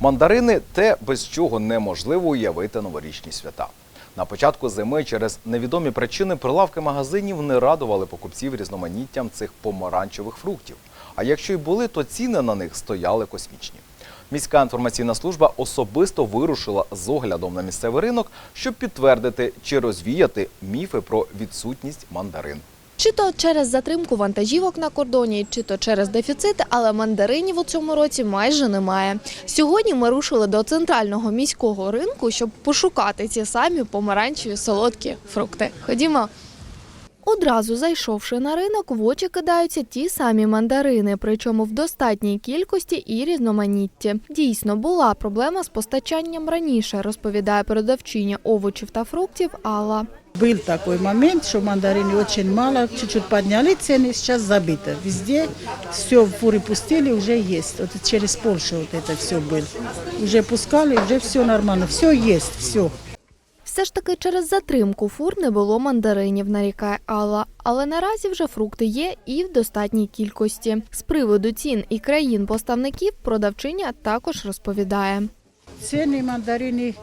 Мандарини те, без чого неможливо уявити новорічні свята. На початку зими через невідомі причини прилавки магазинів не радували покупців різноманіттям цих помаранчевих фруктів. А якщо й були, то ціни на них стояли космічні. Міська інформаційна служба особисто вирушила з оглядом на місцевий ринок, щоб підтвердити чи розвіяти міфи про відсутність мандарин. Чи то через затримку вантажівок на кордоні, чи то через дефіцит, але мандаринів у цьому році майже немає. Сьогодні ми рушили до центрального міського ринку, щоб пошукати ці самі помаранчеві солодкі фрукти. Ходімо. Одразу зайшовши на ринок, в очі кидаються ті самі мандарини, причому в достатній кількості і різноманітті. Дійсно, була проблема з постачанням раніше, розповідає продавчиня овочів та фруктів Алла. Был такой момент, что мандарины очень мало, чуть-чуть подняли цены, сейчас забито. Везде все фуры пустили, уже есть. Вот через Польшу вот это все было. Уже пускали, уже все нормально, все есть, все. Все ж таки через затримку фур не було мандаринів, нарікає Алла. Але наразі вже фрукти є і в достатній кількості. З приводу цін і країн-поставників продавчиня також розповідає. Цены мандарины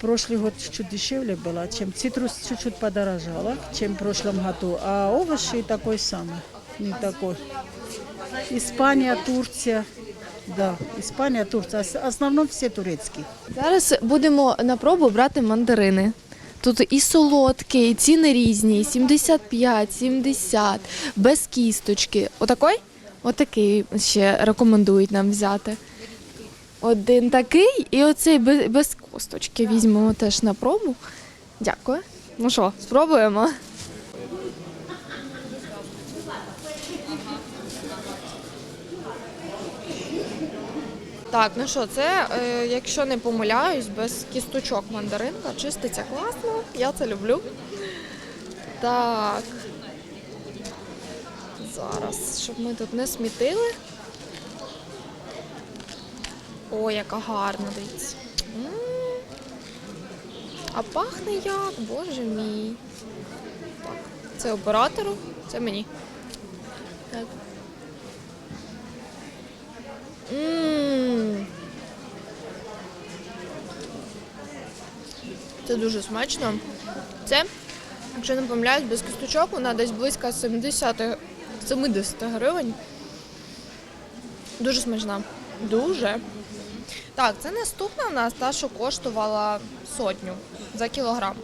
прошлый год чуть-чуть дешевле было, чем цитрус чуть-чуть подорожало, чем в прошлом году. А овощи такой самый, не такой. Испания, Турция, да, Испания, Турция. Ос- В основном все турецкие. Зараз будемо на пробу брати мандарини. Тут і солодкі, і ціни різні: 75, 70, без кісточки. Отакой? Отакий ще рекомендують нам взяти. Один такий і оцей без, без косточки візьмемо теж на пробу. Дякую. Ну що, спробуємо? Так, ну що, це, е, якщо не помиляюсь, без кісточок мандаринка чиститься класно, я це люблю. Так. Зараз, щоб ми тут не смітили. О, яка гарна дивіться. А пахне як, боже мій. Так, це оператору, це мені. Так. М. Це дуже смачно. Це, якщо не помиляюсь, без кісточок вона десь близько 70, 70 гривень. Дуже смачна. Дуже. Так, це наступна у нас та, що коштувала сотню за кілограм.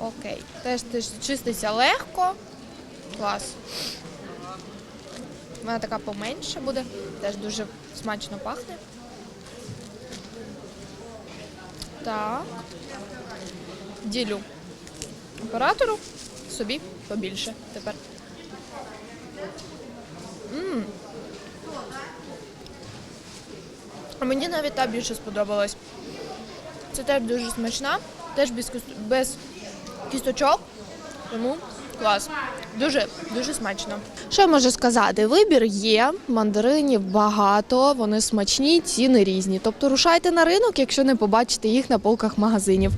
Окей. Теж теж чиститься легко. Клас. Вона така поменше буде, теж дуже смачно пахне. Так. Ділю оператору собі побільше тепер. М. А мені навіть та більше сподобалась. Це теж дуже смачна, теж без, без кісточок. Тому клас. Дуже, дуже смачно. Що я можу сказати? Вибір є, мандаринів багато, вони смачні, ціни різні. Тобто рушайте на ринок, якщо не побачите їх на полках магазинів.